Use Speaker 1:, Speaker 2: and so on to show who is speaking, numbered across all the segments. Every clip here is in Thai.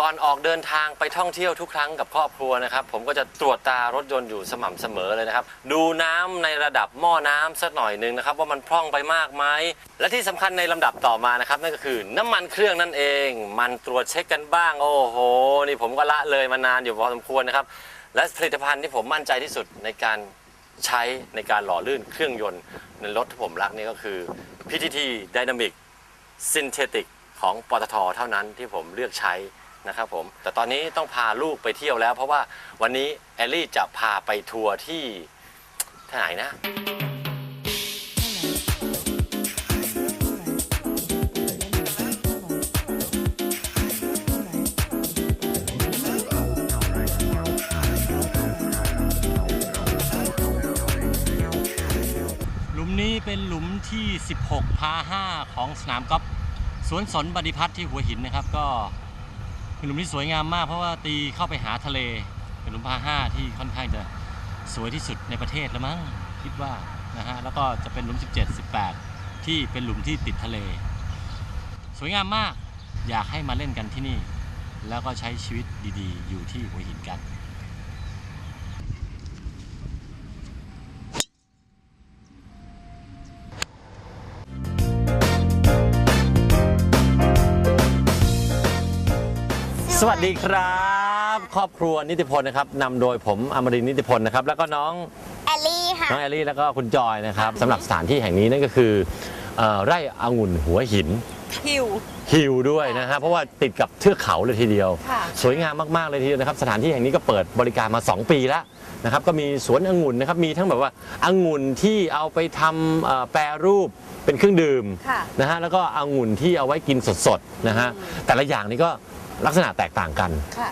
Speaker 1: ก่อนออกเดินทางไปท่องเที่ยวทุกครั้งกับครอบครัวนะครับ ผมก็จะตรวจตารถยนต์อยู่สม่ำเสมอเลยนะครับ ดูน้ำในระดับหม้อน้ำสักหน่อยหนึ่งนะครับ ว่ามันพร่องไปมากไหมและที่สำคัญในลำดับต่อมานะครับ นั่นก็คือน้ำมันเครื่องนั่นเอง มันตรวจเช็คกันบ้าง โอ้โห นี่ผมก็ละเลยมานานอยู่พอสมควรนะครับ และผลิตภัณฑ์ที่ผมมั่นใจที่สุดในการใช้ในการหล่อลื่นเครื่องยนต์ในรถที่ผมรักนี่ก็คือ PTT Dynamic Synthetic ของปตทเท่านั้นที่ผมเลือกใช้ นะครับผมแต่ตอนนี้ต้องพาลูกไปเที่ยวแล้ว เพราะว่าวันนี้แอลลี่จะพาไปทัวร์ที่ที่ไหนนะหลุมนี้เป็นหลุมที่ 16 พา 5 ของสนามกอล์ฟสวนสนบดิพัฒน์ที่หัวหินนะครับ ก็ เป็นหลุมที่สวยงามมากเพราะว่าตีเข้าไปหาทะเล เป็นหลุมพา5ที่ค่อนข้างจะสวยที่สุดในประเทศแล้วมั้งคิดว่านะฮะแล้วก็จะเป็นหลุม 17 18 ที่เป็นหลุมที่ติดทะเล สวยงามมากอยากให้มาเล่นกันที่นี่ แล้วก็ใช้ชีวิตดีๆ อยู่ที่หัวหินกัน สวัสดีครับ ครอบครัวนิติพลนะครับนำโดยผมอมรินทร์นิติพลนะครับแล้วก็น้อง
Speaker 2: แอลลี่ค่ะ
Speaker 1: น้องแอลลี่แล้วก็คุณจอยนะครับสำหรับสถานที่แห่งนี้นั่นก็คือเอ่อไร่องุ่นหัวหิน
Speaker 2: ฮิว
Speaker 1: ฮิลด้วยนะฮะเพราะว่าติดกับเทือกเขาเลยทีเดียว
Speaker 2: ค่ะ
Speaker 1: สวยงามมากๆเลยทีเดียวนะครับ สถานที่แห่งนี้ก็เปิดบริการมา 2 ปีแล้วนะครับก็มีสวนองุ่นนะครับมีทั้งแบบว่าองุ่นที่เอาไปทำเอ่อแปรรูปเป็นเครื่องดื่ม
Speaker 2: ค่ะ
Speaker 1: นะฮะแล้วก็องุ่นที่เอาไว้กินสดๆนะฮะแต่ละอย่างนี้ก็ ลักษณะแตกต่างกัน
Speaker 2: ค่ะ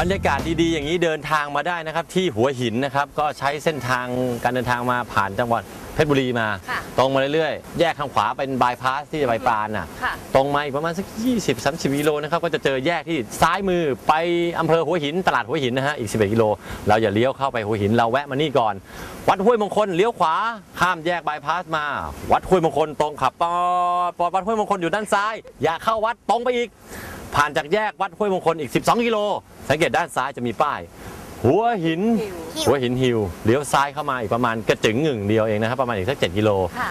Speaker 1: บรรยากาศดีๆ อย่างนี้เดินทางมาได้นะครับ ที่หัวหินนะครับ ก็ใช้เส้นทางการเดินทางมาผ่านจังหวัดเพชรบุรีมา
Speaker 2: ค่ะ
Speaker 1: ตรงมาเรื่อยๆ แยกข้างขวาเป็นบายพาสที่จะไปปราณน่ะ
Speaker 2: ค่ะ
Speaker 1: ตรงมาอีกประมาณสัก 20-30กิโลนะครับ ก็จะเจอแยกที่ซ้ายมือไปอำเภอหัวหิน ตลาดหัวหินนะฮะ อีก 11 กิโล เราอย่าเลี้ยวเข้าไปหัวหิน เราแวะมานี่ก่อน วัดห้วยมงคลเลี้ยวขวา ข้ามแยกบายพาสมา วัดห้วยมงคลตรงขับปอปอวัดห้วยมงคลอยู่ด้านซ้าย อย่าเข้าวัดตรงไปอีก ผ่านจากแยกวัดห้วยมงคลอีก 12 กิโล สังเกตด้านซ้ายจะมีป้าย หัวหิน
Speaker 2: ฮิว
Speaker 1: หัวหินฮิวเลี้ยวซ้ายเข้ามาอีกประมาณกระจึงหนึ่งเดียวเองนะครับ ประมาณอีกสัก 7 กิโล
Speaker 2: ค่ะ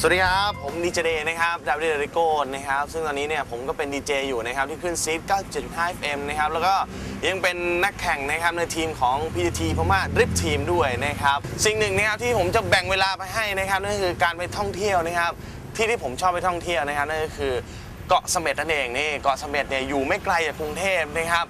Speaker 3: สวัสดีครับ ผมดีเจเดนะครับดาวิดเรโก้นะครับ ซึ่งตอนนี้เนี่ยผมก็เป็นดีเจอยู่นะครับ ที่ขึ้นซีด97.5 FM นะครับ แล้วก็ยังเป็นนักแข่งนะครับ ในทีมของ PTT พม่าดริฟทีมด้วยนะครับ สิ่งหนึ่งนะครับที่ผมจะแบ่งเวลาไปให้นะครับนั่นคือการไปท่องเที่ยวนะครับ ที่ที่ผมชอบไปท่องเที่ยวนะครับนั่นก็คือเกาะเสม็ดนั่นเองนี่เกาะเสม็ดเนี่ยอยู่ไม่ไกลจากกรุงเทพนะครับ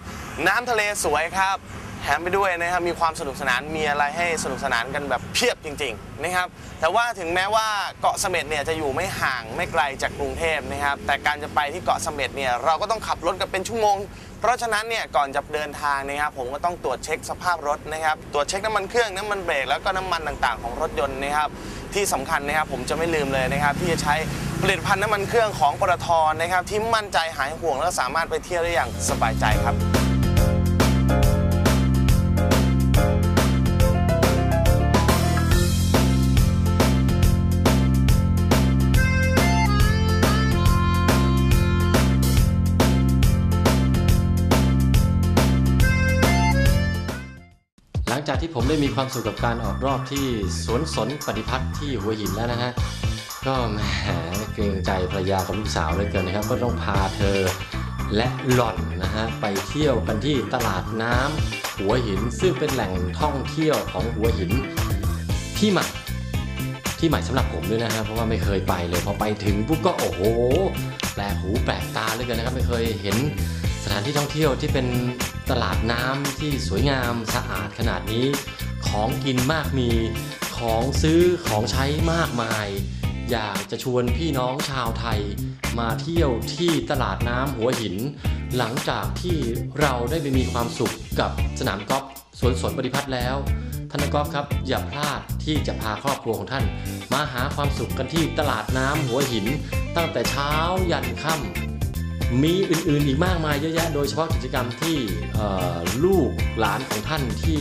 Speaker 3: น้ำทะเลสวยครับ แถมไปด้วยนะครับมีความสนุกสนานมีอะไรให้สนุกสนานกันแบบเพียบจริงๆนะครับแต่ว่าถึงแม้ว่าเกาะเสม็ดเนี่ยจะอยู่ไม่ห่างไม่ไกลจากกรุงเทพนะครับแต่การจะไปที่เกาะเสม็ดเนี่ยเราก็ต้องขับรถกันเป็นชั่วโมง เพราะฉะนั้นเนี่ยก่อนจะเดินทางนะครับผมก็ต้องตรวจเช็คสภาพรถนะครับตรวจเช็คน้ำมันเครื่องน้ำมันเบรกแล้วก็น้ำมันต่างๆ ของรถยนต์นะครับที่สำคัญนะครับผมจะไม่ลืมเลยนะครับที่จะใช้ผลิตภัณฑ์น้ำมันเครื่องของปตทนะครับที่มั่นใจหายห่วงแล้วสามารถไปเที่ยวได้อย่างสบายใจครับ
Speaker 1: งจากที่ผมได้มีความสุขกับการออกรอบที่สวนสนปฏิพัฒน์ที่หัวหินแล้วนะฮะ ก็แหมเกรงใจภรรยากับลูกสาวเลยเกินนะครับ ก็ต้องพาเธอและหล่อนนะฮะไปเที่ยวกันที่ตลาดน้ำหัวหินซึ่งเป็นแหล่งท่องเที่ยวของหัวหินที่ใหม่ที่ใหม่สำหรับผมด้วยนะฮะเพราะว่าไม่เคยไปเลยพอไปถึงปุ๊บก็โอ้โหแปลกหูแปลกตาเลยกันนะครับไม่เคยเห็น ถานที่ท่องเที่ยวที่เป็นตลาดน้ำที่สวยงามสะอาดขนาดนี้ ของกินมากมีของซื้อของใช้มากมาย อยากจะชวนพี่น้องชาวไทย มาเที่ยวที่ตลาดน้ำหัวหิน หลังจากที่เราได้ไปมีความสุขกับสนามกอล์ฟสวนสนปฏิพัฒน์แล้วท่านนักกอล์ฟครับอย่าพลาดที่จะพาครอบครัวของท่าน มาหาความสุขกันที่ตลาดน้ำหัวหิน ตั้งแต่เช้ายันค่ำ มีอื่นๆอีกมากมายเยอะแยะ โดยเฉพาะกิจกรรมที่ลูกหลานของท่านที่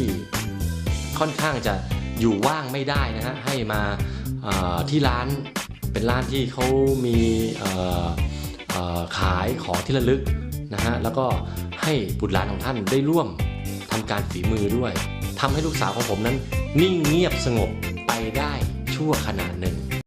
Speaker 1: ค่อนข้างจะอยู่ว่างไม่ได้นะฮะให้มาที่ร้านเป็นร้านที่เขามีขายของที่ระลึกนะฮะแล้วก็ให้บุตรหลานของท่านได้ร่วมทำการฝีมือด้วยทำให้ลูกสาวของผมนั้นนิ่งเงียบสงบไปได้ชั่วขณะหนึ่ง